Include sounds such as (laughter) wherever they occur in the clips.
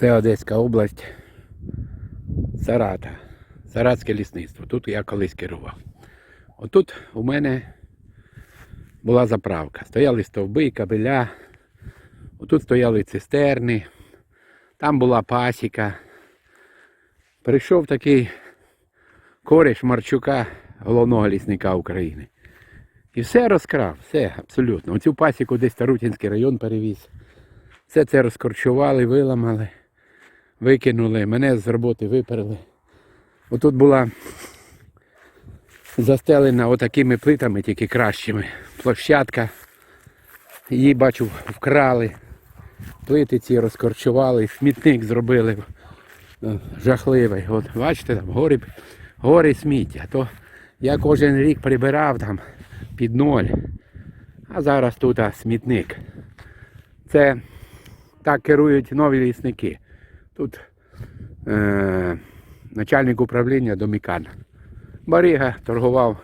Це Одеська область, Сарата, Саратське лісництво. Тут я колись керував. Отут у мене була заправка. Стояли стовби, кабеля. Отут стояли цистерни. Там була пасіка. Прийшов такий кореш Марчука, головного лісника України. І все розкрав, все абсолютно. Оцю пасіку десь Тарутінський район перевіз. Все це розкорчували, виламали, викинули, мене з роботи виперли. Отут була застелена отакими плитами, тільки кращими. Площадка. Її бачу, вкрали. Плити ці розкорчували, смітник зробили. Жахливий. От бачите, там гори, гори сміття. То я кожен рік прибирав там під ноль. А зараз тут а, смітник. Це так керують нові лісники. Тут е, начальник управління Домікан. Барига торгував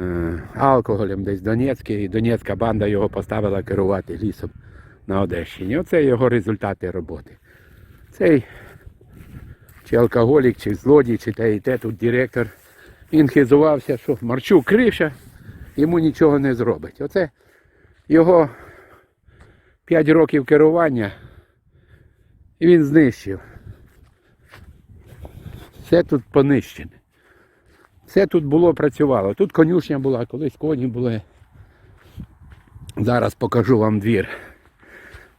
е, алкоголем десь в Донецьку, і Донецька банда його поставила керувати лісом на Одещині. Оце його результати роботи. Цей чи алкоголік, чи злодій, чи те і те, тут директор. Він хизувався, що Марчук криша, йому нічого не зробить. Оце його 5 років керування і він знищив. Все тут понищене. Все тут було працювало. Тут конюшня була, колись коні були. Зараз покажу вам двір.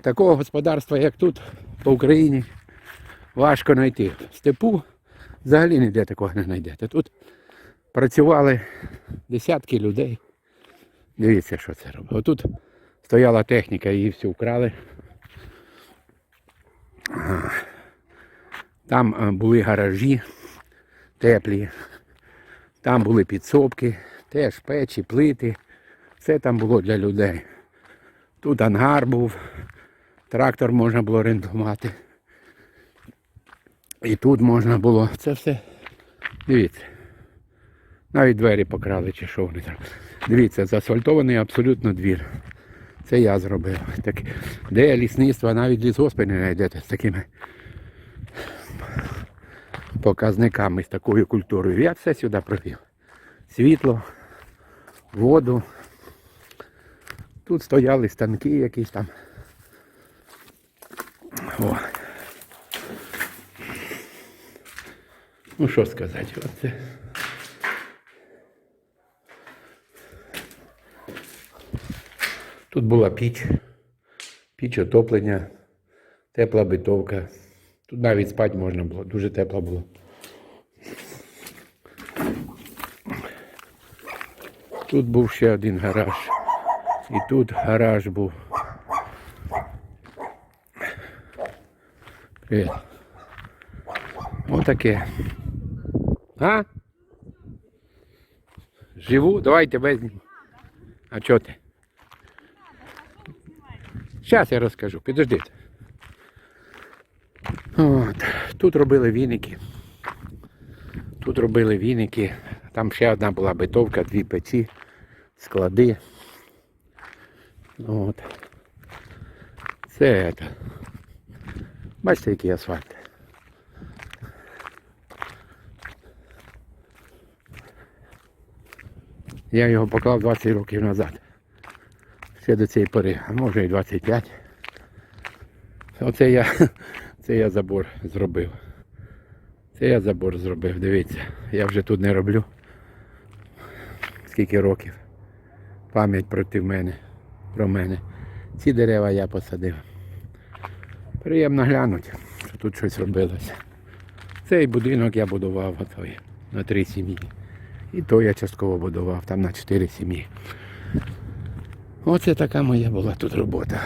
Такого господарства, як тут, по Україні, важко знайти. Степу взагалі ніде такого не знайдете. Тут працювали десятки людей. Дивіться, що це робить. Отут стояла техніка, її всю вкрали. Там е, були гаражі теплі, там були підсобки, теж печі, плити. Все там було для людей. Тут ангар був, трактор можна було орендувати. І тут можна було. Це все. Дивіться. Навіть двері покрали чи що вони там. Дивіться, заасфальтований абсолютно двір. Це я зробив. (laughs) Так, де лісництво, навіть лісгоспи не знайдете з такими показниками, з такою культурою. Я все сюди провів. Світло, воду. Тут стояли станки якісь там. О. Ну що сказати, оце. Тут була піч, піч отоплення, тепла битовка. Тут навіть спати можна було, дуже тепло було. Тут був ще один гараж. І тут гараж був. Привіт. Отаке. А? Живу? Давай тебе зніму. А чого ти? Зараз я розкажу, підождіть. От. Тут робили віники. Тут робили віники. Там ще одна була битовка, дві печі, склади. От. Це це. Бачите, який асфальт. Я його поклав 20 років назад. Ще до цієї пори, а може і 25. Оце я, (laughs) це я забор зробив. Це я забор зробив, дивіться. Я вже тут не роблю. Скільки років. Пам'ять проти мене, про мене. Ці дерева я посадив. Приємно глянути, що тут щось робилося. Цей будинок я будував отой, на три сім'ї. І то я частково будував, там на чотири сім'ї. Оце така моя була тут робота.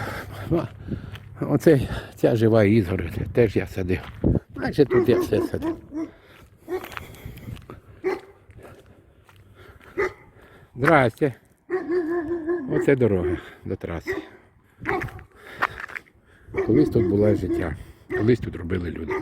Оце ця жива ізгородь, теж я садив. Майже тут я все садив. Здрасте. Оце дорога до траси. Колись тут було життя, колись тут робили люди.